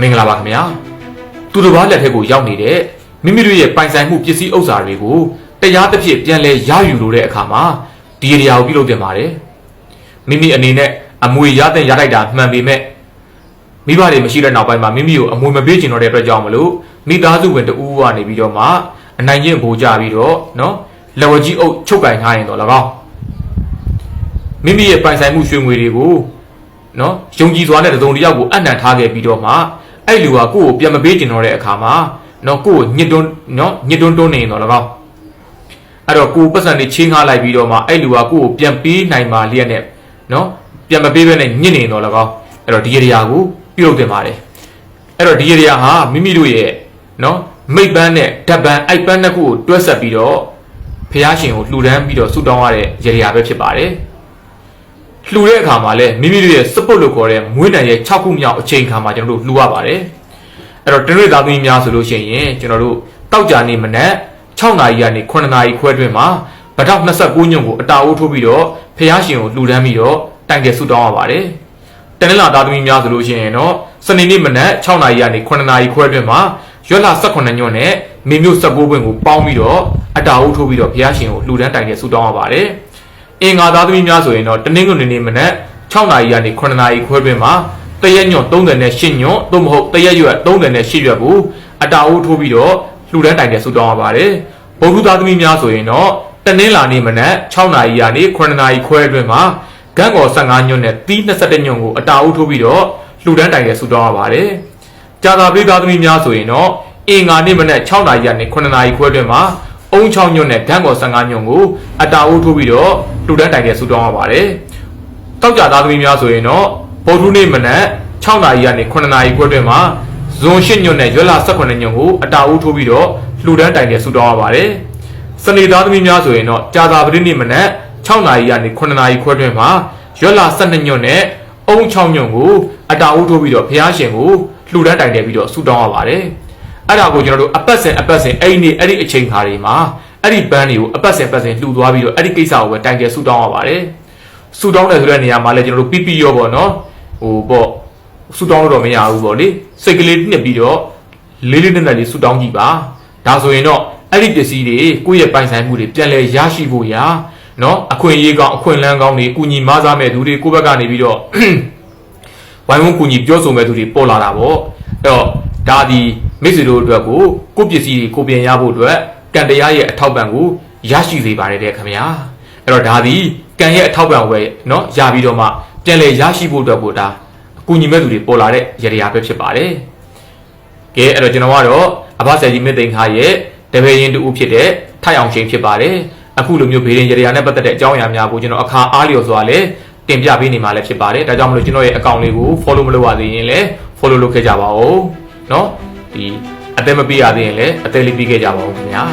မင်္ဂလာပါခင်ဗျာသူတစ်ပါးလက်ထက်ကိုရောက်နေတဲ့မိမိတို့ရဲ့ပိုင်ဆိုင်မှုပစ္စည်းဥစ္စာတွေကိုတရားသဖြင့်ပြန်လဲရယူလို့တဲ့အခါမှာဒီအရာကိုပြုလုပ်တင်ပါတယ်မိမိအနေနဲ့အမွေရတဲ့ရလိုက်တာမှန်ပေမဲ့မိဘတွေမရှိတဲ့နောက်ပိုင်းမှာမိမိကိုအမွေမပေးချင်တော့တဲ့အတွက်ကြောင့်မလို့မိသားစုဝင်တဦးကနေပြီးတော့မှအနိုင်ကျင့်ပိုကြပြီးတော့နော်လက်ဝကြီးအုပ်ချုပ်ကင်ထားရင်တော့၎င်း မိမိရဲ့ပိုင်ဆိုင်မှုရွှေငွေတွေကိုနော်ယုံကြည်စွာနဲ့တစုံတစ်ယောက်ကိုအနံ့ထားခဲ့ပြီးတော့မှအဲ့လူဟာကိုယ့်ကိုပြန်မပေးချင်တော့တဲ့အခါမှာနော်ကိုယ့်ကိုညစ်တွန်းနော်ညစ်တွန်းတွန်းနေရင်တော့၎င်းအဲ့တော့ကိုယ်ပတ်စံတွေချင်းငှားလိုက်ပြီးတော့မှအဲ့လူဟာကိုယ့်ကိုပြန်ပေးနိုင်ပါလျက်နဲ့နော်ပြန်မပေးဘဲနဲ့ညစ်နေရင်တော့၎င်းအဲ့တော့ဒီအရာကိုပြုလုပ်တင်ပါတယ်အဲ့တော့ဒီအရာဟာမိမိတို့ရဲ့နော်မိတ်ပန်းနဲ့ဓာတ်ပန်းအိုက်ပန်းနှစ်ခုကိုတွဲဆက်ပြီးတော့ဖះရှင်ကိုလှူဒန်းပြီးတော့ဆုတောင်းရတဲ့ရရာပဲဖြစ်ပါတယ် လှူတဲ့အခါမှာလည်းမိမိတို့ရဲ့စပုတ်လို့ခေါ်တဲ့မွေးနိုင်ရဲ့6ခုမြောက်အချိန်ခါမှာကျွန်တော်တို့လှူရပါတယ်အဲ့တော့တနေ့သားသမီးများဆိုလို့ရှိရင်ကျွန်တော်တို့တောက်ကြနေမနက်6နာရီကနေ9နာရီခွဲတွင်မှာဗတောက်29ညွန့်ကိုအတာအိုးထိုးပြီးတော့ဖះရှင်ကိုလှူဒန်းပြီးတော့တိုင်ကယ်ဆုတောင်းရပါတယ်တနင်္လာသားသမီးများဆိုလို့ရှိရင်တော့စနေနေ့မနက်6နာရီကနေ9နာရီခွဲတွင်မှာရွက်လာ18ညွန့်နဲ့မေမျိုး19ပွင့်ကိုပေါင်းပြီးတော့အတာအိုးထိုးပြီးတော့ဖះရှင်ကိုလှူဒန်းတိုင်ကယ်ဆုတောင်းရပါတယ် အင်္ဂါသားသမီးများဆိုရင်တော့တနင်္ဂနွေနေ့မနက်6နာရီကနေ9နာရီခွဲတွင်မှာတရက်ညွန့်30နဲ့8ညွန့်သို့မဟုတ်တရက်ရွက်30နဲ့8ရွက်ကိုအတာအိုးထိုးပြီးတော့လှူဒန်းတိုင်တဲ့ဆုတောင်းရပါတယ်။ဗုဒ္ဓသားသမီးများဆိုရင်တော့တနင်္လာနေ့မနက်6နာရီကနေ9နာရီခွဲတွင်မှာဂန့်ကော်15ညွန့်နဲ့တီး21ညွန့်ကိုအတာအိုးထိုးပြီးတော့လှူဒန်းတိုင်တဲ့ဆုတောင်းရပါတယ်။ကြာသာပိသားသမီးများဆိုရင်တော့အင်္ဂါနေ့မနက်6နာရီကနေ9နာရီခွဲတွင်မှာ အုံ6ညွန့်နဲ့ဂန့်ကော်15ညွန့်ကိုအတာအိုးထိုးပြီးတော့လှူဒန်းတိုင်တဲ့ဆုတောင်းရပါတယ်။တောက်ကြသားသမီးများဆိုရင်တော့ဗုဒ္ဓနေ့မနက်6နာရီကနေ9နာရီခွဲတွင်မှာဇွန်8ညွန့်နဲ့ရွက်လာ18ညွန့်ကိုအတာအိုးထိုးပြီးတော့လှူဒန်းတိုင်တဲ့ဆုတောင်းရပါတယ်။စနေသားသမီးများဆိုရင်တော့ကြာသာပတိနေ့မနက်6နာရီကနေ9နာရီခွဲတွင်မှာရွက်လာ12ညွန့်နဲ့အုံ6ညွန့်ကိုအတာအိုးထိုးပြီးတော့ဖျားရှင်ကိုလှူဒန်းတိုင်တဲ့ပြီးတော့ဆုတောင်းရပါတယ်။ အဲ့ဒါကိုကျွန်တော်တို့အပတ်စဉ်အပတ်စဉ်အဲ့ဒီနေ့အဲ့ဒီအချိန်ခါတွေမှာအဲ့ဒီဘန်းတွေကိုအပတ်စဉ်ပတ်စဉ်လှူသွားပြီးတော့အဲ့ဒီကိစ္စကိုပဲတိုင်ကျဆုတောင်းရပါတယ်။ဆုတောင်းတယ်ဆိုတဲ့နေရာမှာလည်းကျွန်တော်တို့ပြပြရောပေါ့နော်။ဟိုပေါ့ဆုတောင်းလို့တော့မရဘူးပေါ့လေ။စိတ်ကလေးနှစ်ပြီးတော့လေးလေးနက်နက်လေးဆုတောင်းကြည့်ပါ။ဒါဆိုရင်တော့အဲ့ဒီပစ္စည်းတွေကိုယ့်ရဲ့ပိုင်ဆိုင်မှုတွေပြန်လည်ရရှိဖို့ရာနော်အခွင့်အရေးကောင်းအခွင့်အလမ်းကောင်းတွေအကူအညီမဆားမဲ့သူတွေကိုယ့်ဘက်ကနေပြီးတော့ဝိုင်းဝန်းကူညီပြောဆိုမဲ့သူတွေပေါ်လာတာပေါ့အဲ့တော့ဒါဒီ မိတ်ဆွေတို့အတွက်ကိုကိုယ့်ပစ္စည်းတွေကိုပြန်ရဖို့အတွက်ကံတရားရဲ့အထောက်ပံ့ကိုရရှိစေပါတယ်တဲ့ခင်ဗျာအဲ့တော့ဒါဒီကံရဲ့အထောက်ပံ့ဝယ်เนาะရပြီးတော့မှပြန်လည်ရရှိဖို့အတွက်ကိုဒါအကူညီမဲ့သူတွေပေါ်လာတဲ့ရရပဲဖြစ်ပါတယ်ကဲအဲ့တော့ကျွန်တော်ကတော့အဘဆယ်ကြီးမင်းသိန်းခါရဲ့တပည့်ရင်တူဖြစ်တဲ့ထိုက်အောင်ချင်းဖြစ်ပါတယ်အခုလိုမျိုးဘေးရင်ရရနဲ့ပတ်သက်တဲ့အကြောင်းအရာများကိုကျွန်တော်အခါအားလျော်စွာလဲတင်ပြပေးနေမှာလည်းဖြစ်ပါတယ်ဒါကြောင့်မလို့ကျွန်တော်ရဲ့အကောင့်လေးကို follow မလုပ်ရသေးရင်လည်း follow လုပ်ခဲ့ကြပါဦးเนาะ ဒီအသက်မပေးရသေးရင်လည်းအသက်လေးပေးခဲ့ကြပါဦးခင်ဗျာ